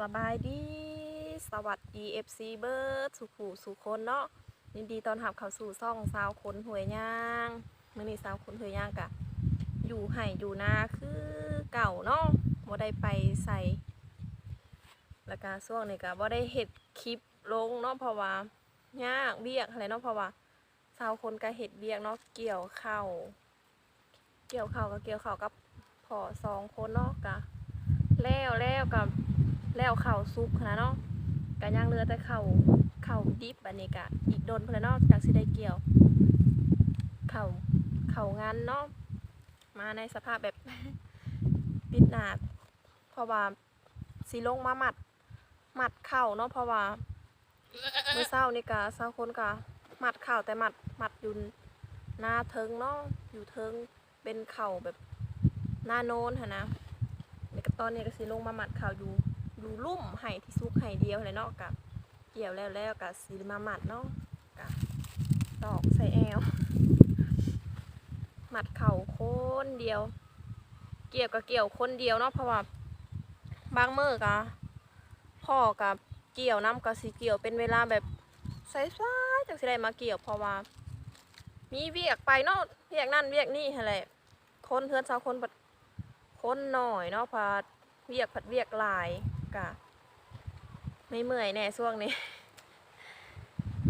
สบายดี สวัสดี FC เบิร์ดสุขูสุคนเนาะยินดีตอนหับเข้าสู่ซ่องสาวคนหวยย่างมื่อนี้สาวคนหวยย่างกะ อยู่ไห่อยู่นาคือเก่าเนาะบ่ได้ไปใส่แล้วก็ช่วงนี้ก็บ่ได้เฮ็ดคลิปลงเนาะเพราะว่ายากเบียกอะไรเนาะเพราะว่าสาวคนก็เฮ็ดเบียกเนาะเกี่ยวเข้าเกี่ยวเข้าวก็เกี่ยวเข้ากับพ่อสองคนเนาะกะแล้วแล้วกับ แล้วเข่าซุปนะเนาะกันย่างเรือแต่เข่าเข่าดิบอันนี้กะอีกโดนเพื่อนจากสิได้เกี่ยว เข่าเข่างานเนาะมาในสภาพแบบปิดหนาเพราะว่าสีลงมาหมัดหมัดเข่าเนาะเพราะว่าเมื่อเช้านี่กะเช้าคนกะหมัดเข่าแต่หมัดหมัดอยู่หน้าเทิงเนาะอยู่เทิงเป็นเข่าแบบหน้าโน้นหะนะในกตอนนี้ก็สิลงมาหมัดเข่าอยู่ อยู่ลุ่มไห่ที่ซุกไห่เดียวเลยเนาะกับเกี่ยวแล้วแล้วกับสีมาหมัดเนาะกับตอกใส่แอลหมัดเข่าคนเดียว เกี่ยวกับเกี่ยวคนเดียวเนาะเพราะว่าบางมือกะพ่อกับเกี่ยวน้ำกับสีเกี่ยวเป็นเวลาแบบสายๆจากสิได้มาเกี่ยวเพราะว่า มีเวียกไปเนาะเวียกนั่นเวียกนี่อะไรคนเพื่อนสาวคนบัดคนหน่อยเนาะพาเวียกผัดเวียกหลาย กะไม่เมื่อยแน่ช่วงนี้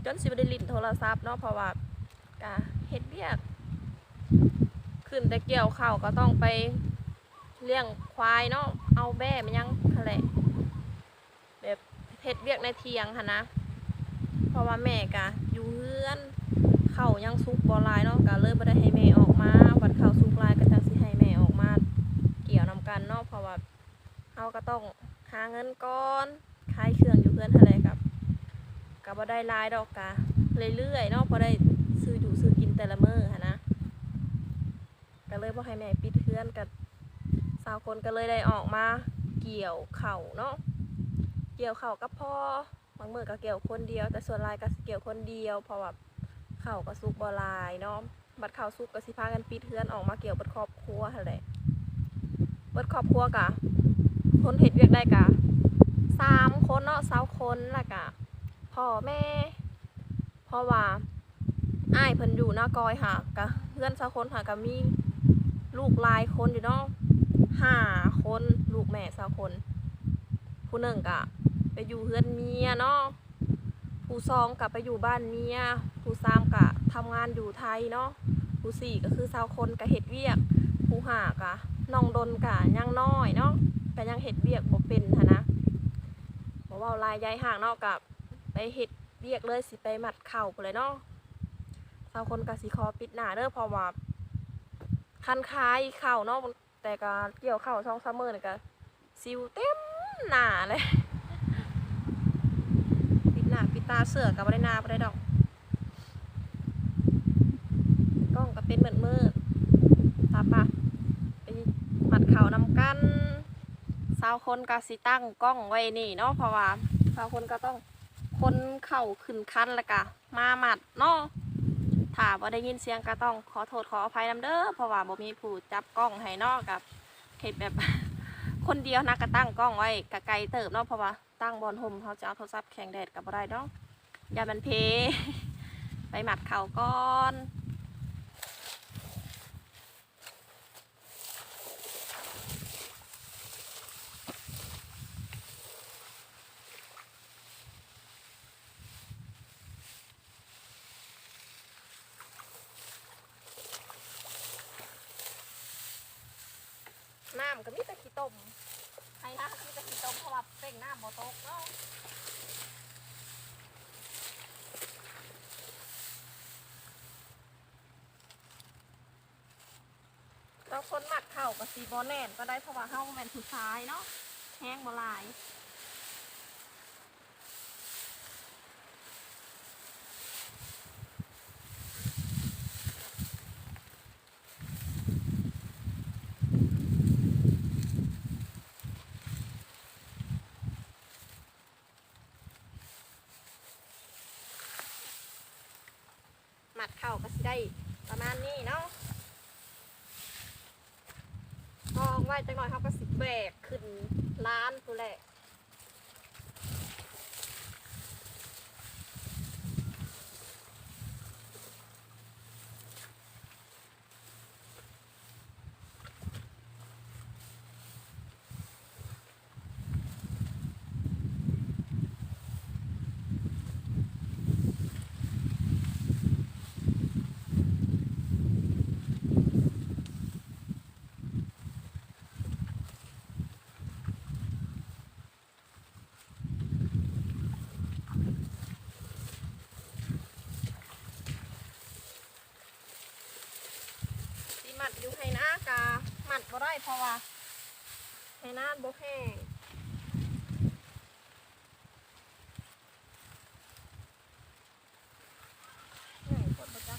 จนสิบได้ลินโทรศัพท์เนาะเพราะว่ากะเฮ็ดเวียก ขึ้นแต่เกี่ยวข้าวก็ต้องไปเลี้ยงควายเนาะเอาแบ่มันยังทะเลแบบเฮ็ดเวียกในเทียงค่ะนะ เพราะว่าแม่กะอยู่เฮือน งินก่อนขายเครื่องอยู่เพื่อนอะไรกับกับบ่ได้รายดอกกะเรื่อยๆเนาะพอได้ซื้ออยู่ซื้อกินแต่ละมื้อหั้นะก็เลยบ่ให้แม่ปิดเพื่อนกับสาวคนก็เลยได้ออกมาเกี่ยวเข่าเนาะเกี่ยวเข่ากับพ่อบางมื้อก็เกี่ยวคนเดียว แต่ส่วนลายก็เกี่ยวคนเดียวเพราะว่าเข่าก็สุกบ่หลายเนาะบัดเข่าสุกก็สิพากันปิดเพื่อนออกมาเกี่ยวเบัดครอบครัวหั่นแหละเบิดครอบครัวกะคนเห็ดเวียกได้กะ สามคนเนาะสาวคนละกะพ่อแม่เพราะว่าอ้ายเพิ่นอยู่หน้ากอยค่ะกะเพื่อนสาวคนค่ะกะมีลูกลายคนอยู่เนาะห้าคนลูกแม่สาวคน ผู้หนึ่งกะไปอยู่เพื่อนเมียเนาะผู้สองกะไปอยู่บ้านเมียผู้สามกะทำงานอยู่ไทยเนาะผู้สี่ก็คือสาวคนกะเห็ดเวียก ผู้หากะน้องดนกะยังน้อยเนาะก็ยังเห็ดเวียกบ่เป็น ว่าลายยายห่างเนาะกับไปเห็ดเวียกเลยสิไปหมัดเข่าไปเลยเนาะสาวคนกะสิคอปิดหนาเด้อพราะว่าคันคายเข่าเนาะแต่ก็เกี่ยวเข่าช่องซัมเมอร์นี่ก็ซิวเต็มหนาเลยปิดหน้าปิดตาเสือกับบ่ได้นาบ่ได้ดอกกล้องก็เป็นเหมือนมืดตาปะไปหมัดเขานำกัน สาวคนก็สิตั้งกล้องไว้นี่เนาะเพราะว่าสาวคนก็ต้องคนเข่าขึ้นคันแล้วก็มาหมัดเนาะถ้าบ่ได้ยินเสียงก็ต้องขอโทษขออภัยนำเด้อเพราะว่าบ่มีผู้จับกล้องให้เนาะกับเฮ็ดแบบ คนเดียวนะก็ตั้งกล้องไว้กะไกลเติบเนาะเพราะว่าตั้งบอลห่มเขาจะเอาโทรศัพท์แข่งแดดกับบ่ได้เนาะอย่ามันเพ ไปหมัดเข่าก่อน ก็มีแต่ขี้ต้มไอ้น้ำก็มีแต่ขี้ต้มเพราะว่าเป่งน้ำบ่ตกเนาะเราคนหมักเข่ากับซีบอแน่นก็ได้เพราะว่าเฮาแม่นผู้ชายเนาะแห้งบ่หลาย มัดเข่าก็สิได้ประมาณนี้เนาะมองไว้จังหน่อยเขาก็สิแบกขึ้นร้านตัวแหละ มัดอยู่ให้หน้ากามัดบ่ได้เพราะว่าให้หน้าบ่แห้งเหนื่อยปวดบ่จ๊ะ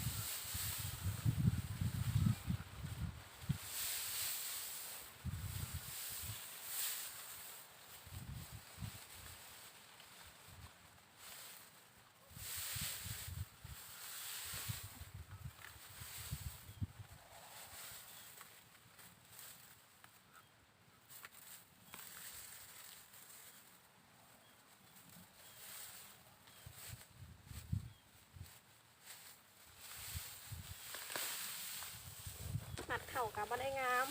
มัด เข่ากับบ่ได้งาม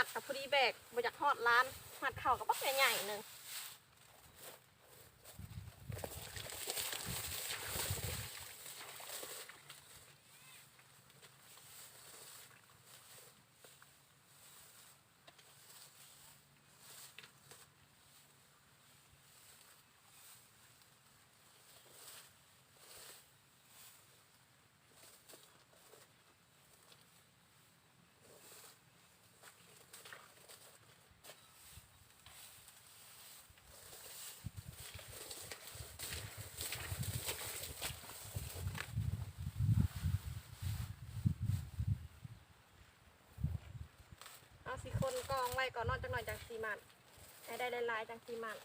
มหมัดกับพอดีแบกมาจากทอดร้านหมัดเข่ากับปักใหญ่ๆหนึ่ง คนกองไว้ก่อนนอนจังหน่อยจังสีมันให้ได้หลายๆจังสีมัน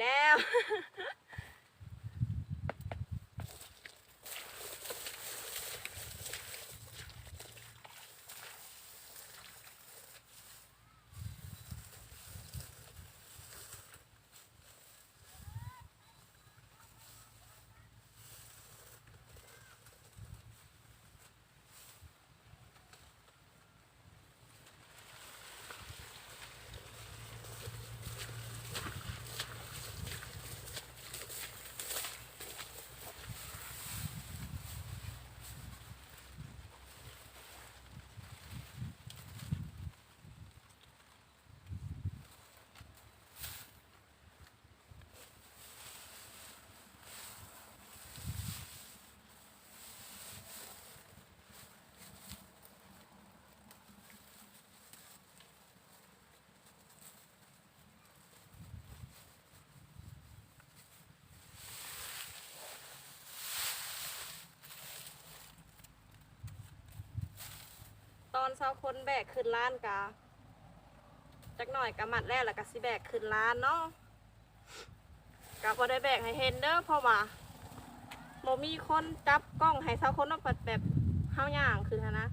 แล้ว ตอนเช้าคนแบกขึ้นร้านกาจักหน่อยกะมัดแล้วแล้วก็สิแบกขึ้นร้านเนาะก็บ่ได้แบกให้เห็นเด้อเพราะว่าบ่มีคนจับกล้องให้เซาคนว่าแบบแบบเฮาย่างคือนนะ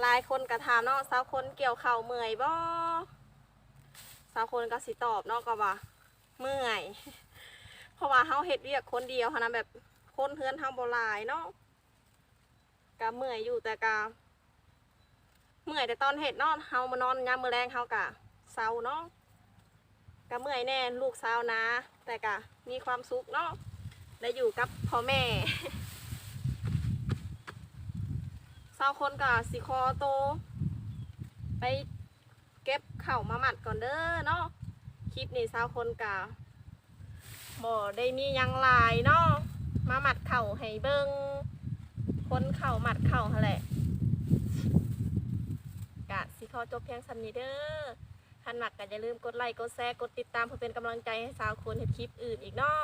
หลายคนก็ถามเนาะสาวคนเกี่ยวเข่าเมื่อยบ่สาวคนก็สิตอบเนาะก็ว่าเมื่อย เพราะว่าเฮาเฮ็ดเวียกคนเดียวนนะแบบคนเฮือนเฮาบ่หลายเนาะ ก็เมื่อยอยู่แต่ก็เมื่อยแต่ตอนเฮ็ดนาะเฮามานอนยามมื้อแรงเฮาก็เศร้าเนาะก็เมื่อยแน่ลูกสานะ แต่ก็มีความสุขเนาะได้อยู่กับพ่อแม่สาคนกับสิคอโต ไปเก็บเข่ามาหมัดก่อนเด้อเนาะคลิปนี้สาคนกับบ่ได้มียังลายเนาะมาหมัดเข่าให้เบิ้ง คนเข่าหมัดเข่าแหละกะสิขอจบเพียงสันี้เด้อท่านหมักก็อย่าลืมกดไลค์กดแชร์กดติดตามเพื่อเป็นกำลังใจให้สาวคนเห็นคลิปอื่นอีกเนาะ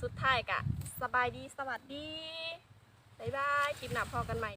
สุดท้ายกะสบายดีสวัสดี บ๊ายบาย คลิปหน้าพอกันใหม่